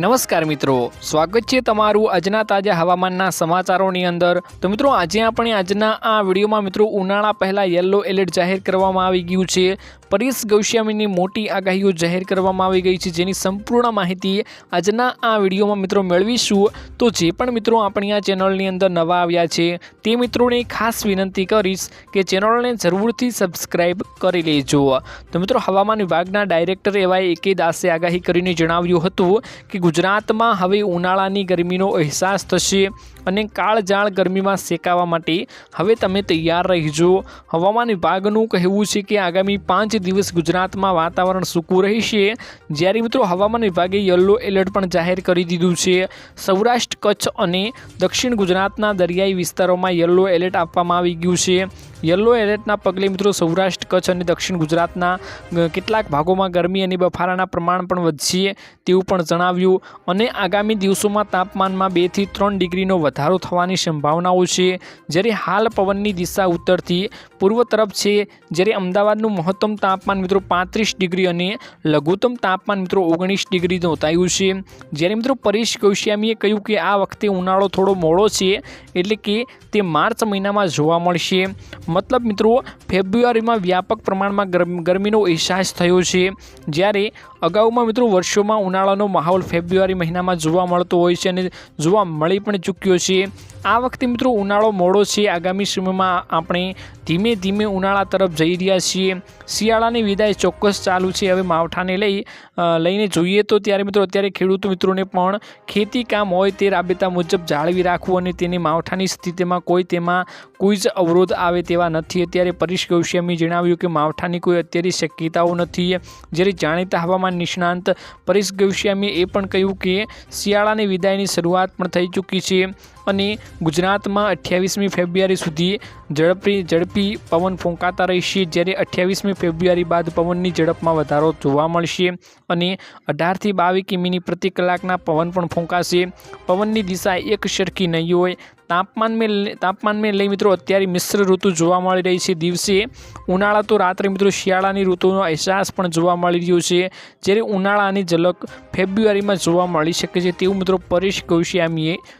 નમસ્કાર મિત્રો, સ્વાગત છે તમારું આજના તાજા હવામાનના સમાચારોની અંદર. તો મિત્રો, આજે આપણે આજના આ વિડીયોમાં મિત્રો ઉનાળા પહેલાં યલો એલર્ટ જાહેર કરવામાં આવી ગયું છે. પરેશ ગૌસ્વામીની મોટી આગાહીઓ જાહેર કરવામાં આવી ગઈ છે, જેની સંપૂર્ણ માહિતી આજના આ વિડીયોમાં મિત્રો મેળવીશું. તો જે પણ મિત્રો આપણી આ ચેનલની અંદર નવા આવ્યા છે, તે મિત્રોને ખાસ વિનંતી કરીશ કે ચેનલને જરૂરથી સબસ્ક્રાઇબ કરી લેજો. તો મિત્રો, હવામાન વિભાગના ડાયરેક્ટર એવા એકે દાસે આગાહી કરીને જણાવ્યું હતું કે ગુજરાતમાં હવે ઉનાળાની ગરમીનો અહેસાસ થશે અને કાળજાળ ગરમીમાં શેકાવા માટે હવે તમે તૈયાર રહેજો. હવામાન વિભાગનું કહેવું છે કે આગામી પાંચ દિવસ ગુજરાતમાં વાતાવરણ સૂકું રહેશે. જ્યારે મિત્રો હવામાન વિભાગે યલો એલર્ટ પણ જાહેર કરી દીધું છે. સૌરાષ્ટ્ર, કચ્છ અને દક્ષિણ ગુજરાતના દરિયાઈ વિસ્તારોમાં યલો એલર્ટ આપવામાં આવી ગયું છે. યલો એલર્ટના પગલે મિત્રો સૌરાષ્ટ્ર, કચ્છ અને દક્ષિણ ગુજરાતના કેટલાક ભાગોમાં ગરમી અને બફારાના પ્રમાણ પણ વધશે તેવું પણ જણાવ્યું. અને આગામી દિવસોમાં તાપમાનમાં બેથી ત્રણ ડિગ્રીનો વધારો થવાની સંભાવનાઓ છે. જ્યારે હાલ પવનની દિશા ઉત્તરથી પૂર્વ તરફ છે, જ્યારે અમદાવાદનું મહત્તમ તાપમાન મિત્રો પાંત્રીસ ડિગ્રી અને લઘુત્તમ તાપમાન મિત્રો ઓગણીસ ડિગ્રી નોંધાયું છે. જ્યારે મિત્રો પરેશ કૌશ્યામીએ કહ્યું કે આ વખતે ઉનાળો થોડો મોડો છે, એટલે કે તે માર્ચ મહિનામાં જોવા મળશે. મતલબ મિત્રો, ફેબ્રુઆરીમાં વ્યાપક પ્રમાણમાં ગરમ, ગરમીનો અહેસાસ થયો છે. જ્યારે અગાઉમાં મિત્રો વર્ષોમાં ઉનાળાનો માહોલ ફેબ્રુઆરી મહિનામાં જોવા મળતો હોય છે અને જોવા મળી પણ ચૂક્યો છે. આ વખતે મિત્રો ઉનાળો મોડો છે. આગામી સમયમાં આપણે ધીમે ધીમે ઉનાળા તરફ જઈ રહ્યા છીએ. શિયાળાની વિદાય ચોક્કસ ચાલુ છે. હવે માવઠાને લઈ લઈને જોઈએ તો ત્યારે મિત્રો, અત્યારે ખેડૂત મિત્રોને પણ ખેતી કામ હોય તે રાબેતા મુજબ જાળવી રાખવું અને તેની માવઠાની સ્થિતિમાં કોઈ તેમાં કોઈ જ અવરોધ આવે તેવા નથી. અત્યારે પરેશ ગૌસ્વામીએ જણાવ્યું કે માવઠાની કોઈ અત્યારે શક્યતાઓ નથી. જ્યારે જાણીતા હવામાન નિષ્ણાંત પરેશ ગૌશ્યામીએ એ પણ કહ્યું કે શિયાળાની વિદાયની શરૂઆત પણ થઈ ચૂકી છે. અને ગુજરાતમાં અઠ્યાવીસમી ફેબ્રુઆરી સુધી ઝડપી ઝડપી પવન ફૂંકાતા રહેશે. જ્યારે અઠ્યાવીસમી ફેબ્રુઆરી બાદ પવનની ઝડપમાં વધારો જોવા મળશે અને અઢારથી બાવીસ કિમીની પ્રતિ કલાકના પવન પણ ફૂંકાશે. પવનની દિશા એક સરખી નહીં હોય. તાપમાન મેં તાપમાન મેં લઈ મિત્રો, અત્યારે મિશ્ર ઋતુ જોવા મળી રહી છે. દિવસે ઉનાળા તો રાત્રે મિત્રો શિયાળાની ઋતુનો અહેસાસ પણ જોવા મળી રહ્યો છે. જ્યારે ઉનાળાની ઝલક ફેબ્રુઆરીમાં જોવા મળી શકે છે તેવું મિત્રો પરેશ ગૌસ્વામીએ